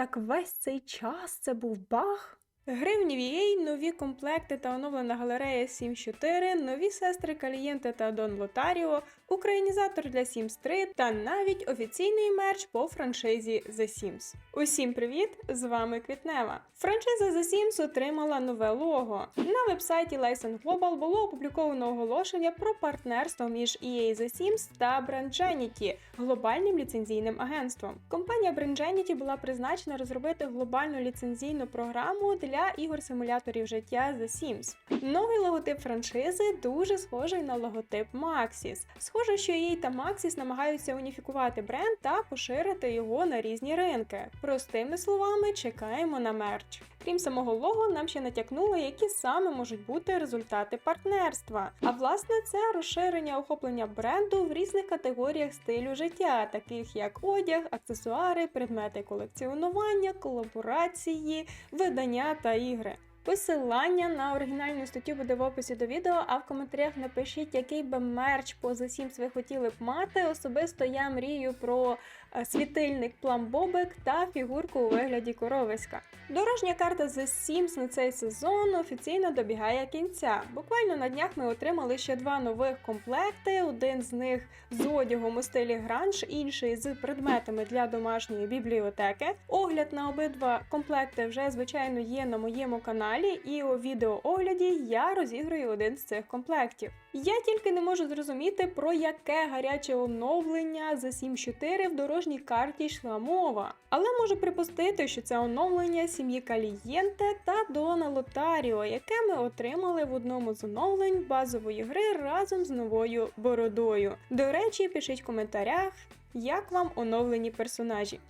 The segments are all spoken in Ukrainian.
Так весь цей час це був баг? Гривні VA, нові комплекти та оновлена галерея Sims 4, нові сестри Калієнте та Дон Лотаріо, українізатор для Sims 3 та навіть офіційний мерч по франшизі The Sims. Усім привіт! З вами Квітнева. Франшиза The Sims отримала нове лого. На вебсайті License Global було опубліковано оголошення про партнерство між EA The Sims та Brandgenity, глобальним ліцензійним агентством. Компанія Brandgenity була призначена розробити глобальну ліцензійну програму для ігор-симуляторів життя The Sims. Новий логотип франшизи дуже схожий на логотип Maxis. Схоже, що їй та Maxis намагаються уніфікувати бренд та поширити його на різні ринки. Простими словами, чекаємо на мерч. Крім самого лого, нам ще натякнули, які саме можуть бути результати партнерства. А власне, це розширення охоплення бренду в різних категоріях стилю життя, таких як одяг, аксесуари, предмети колекціонування, колаборації, видання та ігри. Посилання на оригінальну статтю буде в описі до відео, а в коментарях напишіть, який би мерч по The Sims ви хотіли б мати. Особисто я мрію про світильник пламбобик та фігурку у вигляді коровиська. Дорожня карта The Sims на цей сезон офіційно добігає кінця. Буквально на днях ми отримали ще два нових комплекти. Один з них з одягом у стилі гранж, інший з предметами для домашньої бібліотеки. Огляд на обидва комплекти вже звичайно є на моєму каналі, і у відеоогляді я розіграю один з цих комплектів. Я тільки не можу зрозуміти, про яке гаряче оновлення за 7.4 в дорожній карті йшла мова. Але можу припустити, що це оновлення сім'ї Калієнте та Дона Лотаріо, яке ми отримали в одному з оновлень базової гри разом з новою бородою. До речі, пишіть в коментарях, як вам оновлені персонажі.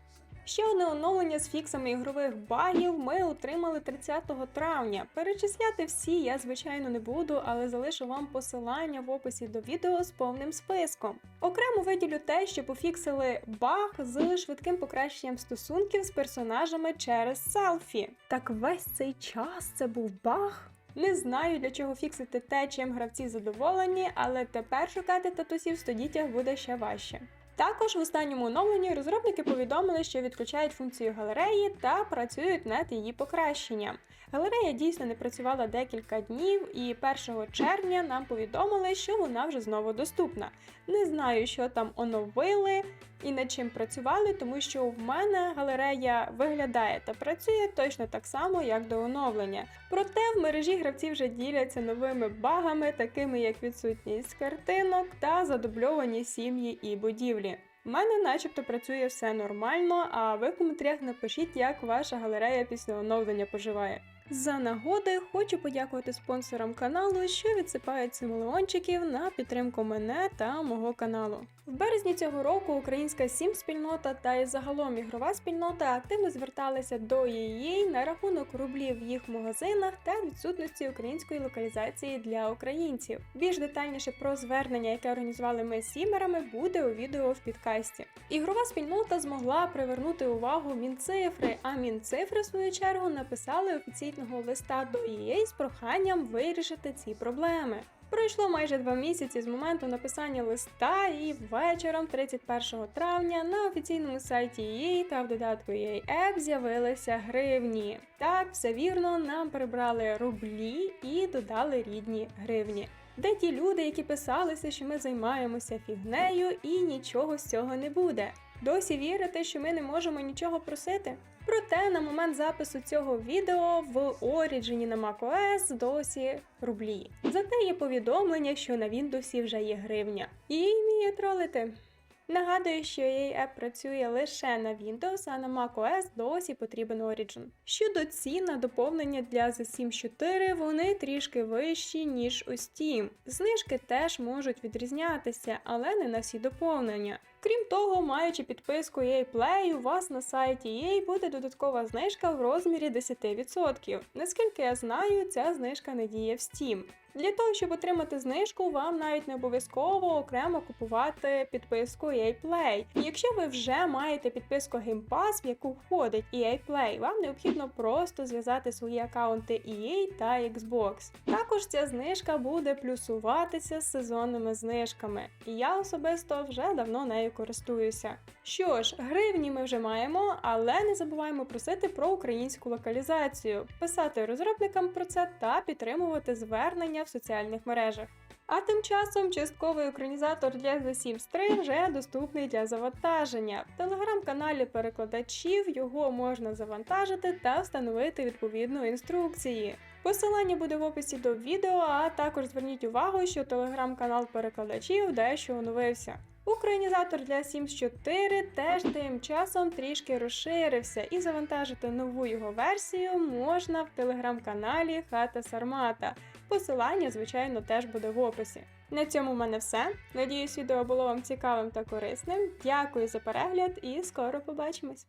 Ще одне оновлення з фіксами ігрових багів ми отримали 30 травня. Перечисляти всі я, звичайно, не буду, але залишу вам посилання в описі до відео з повним списком. Окремо виділю те, що пофіксили баг з швидким покращенням стосунків з персонажами через селфі. Так весь цей час це був баг. Не знаю, для чого фіксити те, чим гравці задоволені, але тепер шукати татусів в стодітях буде ще важче. Також в останньому оновленні розробники повідомили, що відключають функцію галереї та працюють над її покращенням. Галерея дійсно не працювала декілька днів, і 1 червня нам повідомили, що вона вже знову доступна. Не знаю, що там оновили і над чим працювали, тому що в мене галерея виглядає та працює точно так само, як до оновлення. Проте в мережі гравці вже діляться новими багами, такими як відсутність картинок та задубльовані сім'ї і будівлі. У мене начебто працює все нормально, а ви в коментарях напишіть, як ваша галерея після оновлення поживає. За нагоди хочу подякувати спонсорам каналу, що відсипають симулеончиків на підтримку мене та мого каналу. В березні цього року українська сім спільнота та й загалом ігрова спільнота активно зверталися до EA на рахунок рублів в їх магазинах та відсутності української локалізації для українців. Більш детальніше про звернення, яке організували ми з сімерами, буде у відео в підкасті. Ігрова спільнота змогла привернути увагу Мінцифри, а Мінцифри, в свою чергу, написали офіційного листа до EA з проханням вирішити ці проблеми. Пройшло майже два місяці з моменту написання листа, і вечором, 31 травня, на офіційному сайті EA та в додатку EA App з'явилися гривні. Так, все вірно, нам прибрали рублі і додали рідні гривні. Де ті люди, які писалися, що ми займаємося фігнею і нічого з цього не буде? Досі вірите, що ми не можемо нічого просити? Проте на момент запису цього відео в Origin на macOS досі рублі. Зате є повідомлення, що на Windows вже є гривня. І вміє тролити. Нагадую, що EA App працює лише на Windows, а на macOS досі потрібен Origin. Щодо цін на доповнення для The Sims 4, вони трішки вищі, ніж у Steam. Знижки теж можуть відрізнятися, але не на всі доповнення. Крім того, маючи підписку EA Play, у вас на сайті EA буде додаткова знижка в розмірі 10%. Наскільки я знаю, ця знижка не діє в Steam. Для того, щоб отримати знижку, вам навіть не обов'язково окремо купувати підписку EA Play. Якщо ви вже маєте підписку Game Pass, в яку входить EA Play, вам необхідно просто зв'язати свої аккаунти EA та Xbox. Також ця знижка буде плюсуватися з сезонними знижками. І я особисто вже давно нею користуюся. Що ж, гривні ми вже маємо, але не забуваємо просити про українську локалізацію, писати розробникам про це та підтримувати звернення в соціальних мережах. А тим часом частковий українізатор для The Sims 3 вже доступний для завантаження. В телеграм-каналі перекладачів його можна завантажити та встановити відповідно інструкції. Посилання буде в описі до відео, а також зверніть увагу, що телеграм-канал перекладачів дещо оновився. Українізатор для Sims 4 теж тим часом трішки розширився, і завантажити нову його версію можна в телеграм-каналі Хата Сармата. Посилання, звичайно, теж буде в описі. На цьому в мене все. Надіюсь, відео було вам цікавим та корисним. Дякую за перегляд і скоро побачимось!